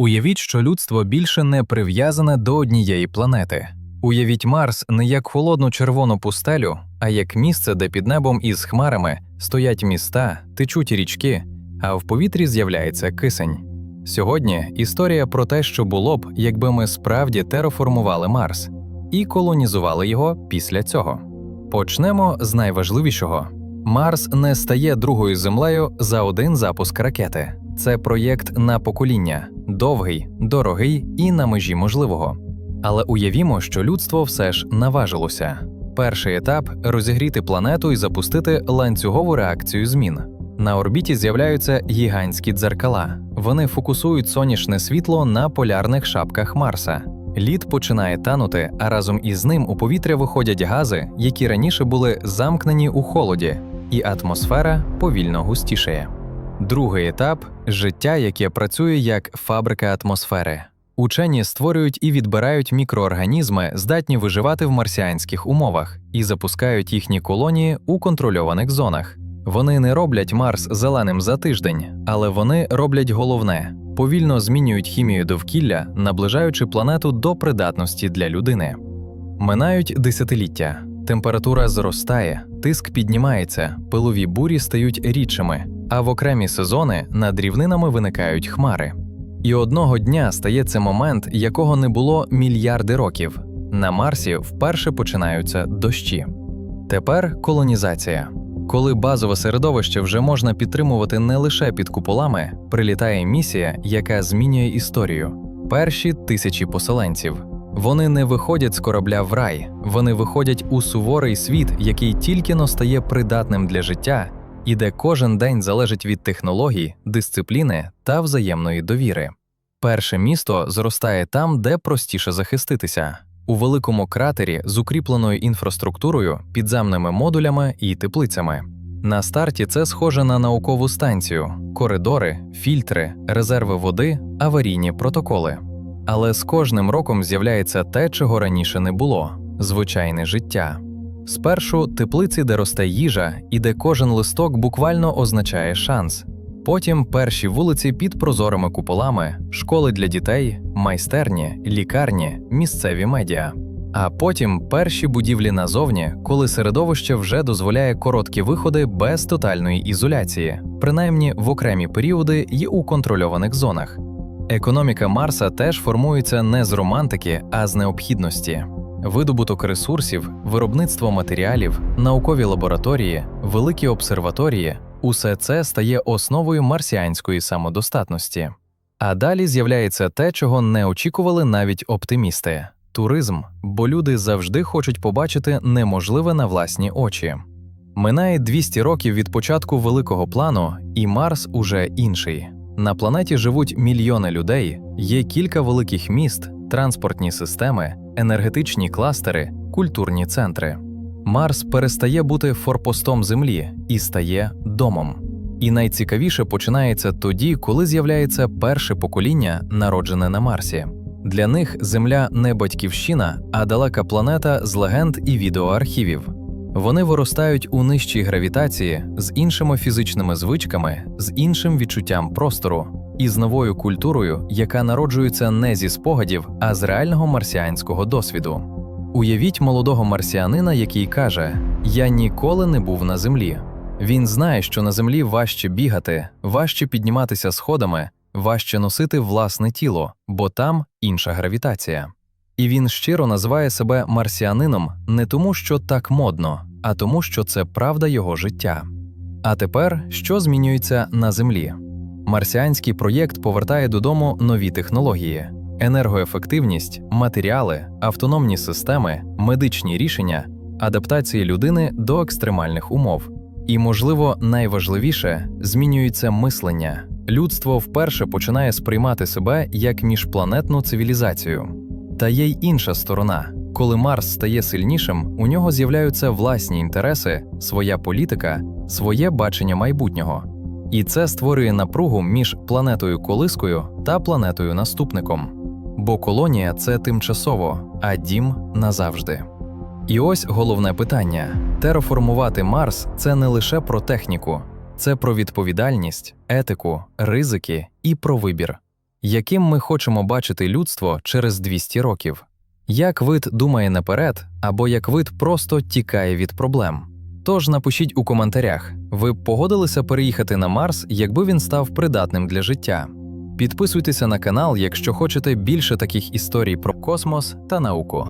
Уявіть, що людство більше не прив'язане до однієї планети. Уявіть Марс не як холодну червону пустелю, а як місце, де під небом із хмарами стоять міста, течуть річки, а в повітрі з'являється кисень. Сьогодні історія про те, що було б, якби ми справді тераформували Марс і колонізували його після цього. Почнемо з найважливішого: Марс не стає другою землею за один запуск ракети. Це проєкт на покоління, довгий, дорогий і на межі можливого. Але уявімо, що людство все ж наважилося. Перший етап розігріти планету і запустити ланцюгову реакцію змін. На орбіті з'являються гігантські дзеркала. Вони фокусують сонячне світло на полярних шапках Марса. Лід починає танути, а разом із ним у повітря виходять гази, які раніше були замкнені у холоді, і атмосфера повільно густішає. Другий етап життя, яке працює як фабрика атмосфери. Учені створюють і відбирають мікроорганізми, здатні виживати в марсіанських умовах, і запускають їхні колонії у контрольованих зонах. Вони не роблять Марс зеленим за тиждень, але вони роблять головне повільно змінюють хімію довкілля, наближаючи планету до придатності для людини. Минають десятиліття. Температура зростає, тиск піднімається, пилові бурі стають рідшими, а в окремі сезони над рівнинами виникають хмари. І одного дня стається момент, якого не було мільярди років. На Марсі вперше починаються дощі. Тепер колонізація. Коли базове середовище вже можна підтримувати не лише під куполами, прилітає місія, яка змінює історію. Перші тисячі поселенців. Вони не виходять з корабля в рай, вони виходять у суворий світ, який тільки но стає придатним для життя, і де кожен день залежить від технологій, дисципліни та взаємної довіри. Перше місто зростає там, де простіше захиститися, у великому кратері з укріпленою інфраструктурою, підземними модулями і теплицями. На старті це схоже на наукову станцію, коридори, фільтри, резерви води, аварійні протоколи. Але з кожним роком з'являється те, чого раніше не було звичайне життя. Спершу теплиці, де росте їжа, і де кожен листок буквально означає шанс. Потім перші вулиці під прозорими куполами, школи для дітей, майстерні, лікарні, місцеві медіа. А потім перші будівлі назовні, коли середовище вже дозволяє короткі виходи без тотальної ізоляції, принаймні в окремі періоди і у контрольованих зонах. Економіка Марса теж формується не з романтики, а з необхідності. Видобуток ресурсів, виробництво матеріалів, наукові лабораторії, великі обсерваторії усе це стає основою марсіанської самодостатності. А далі з'являється те, чого не очікували навіть оптимісти туризм, бо люди завжди хочуть побачити неможливе на власні очі. Минає 200 років від початку великого плану, і Марс уже інший. На планеті живуть мільйони людей, є кілька великих міст, транспортні системи, енергетичні кластери, культурні центри. Марс перестає бути форпостом Землі і стає домом. І найцікавіше починається тоді, коли з'являється перше покоління, народжене на Марсі. Для них Земля не батьківщина, а далека планета з легенд і відеоархівів. Вони виростають у нижчій гравітації з іншими фізичними звичками, з іншим відчуттям простору і з новою культурою, яка народжується не зі спогадів, а з реального марсіанського досвіду. Уявіть молодого марсіанина, який каже: Я ніколи не був на землі. Він знає, що на землі важче бігати, важче підніматися сходами, важче носити власне тіло, бо там інша гравітація. І він щиро називає себе марсіанином не тому, що так модно, а тому, що це правда його життя. А тепер що змінюється на землі? Марсіанський проєкт повертає додому нові технології, енергоефективність, матеріали, автономні системи, медичні рішення, адаптації людини до екстремальних умов. І, можливо, найважливіше змінюється мислення. Людство вперше починає сприймати себе як міжпланетну цивілізацію. Та є й інша сторона. Коли Марс стає сильнішим, у нього з'являються власні інтереси, своя політика, своє бачення майбутнього. І це створює напругу між планетою колискою та планетою наступником. Бо колонія це тимчасово, а дім назавжди. І ось головне питання: тераформувати Марс це не лише про техніку, це про відповідальність, етику, ризики і про вибір. яким ми хочемо бачити людство через 200 років. Як вид думає наперед, або як вид просто тікає від проблем. Тож напишіть у коментарях, ви б погодилися переїхати на Марс, якби він став придатним для життя. Підписуйтеся на канал, якщо хочете більше таких історій про космос та науку.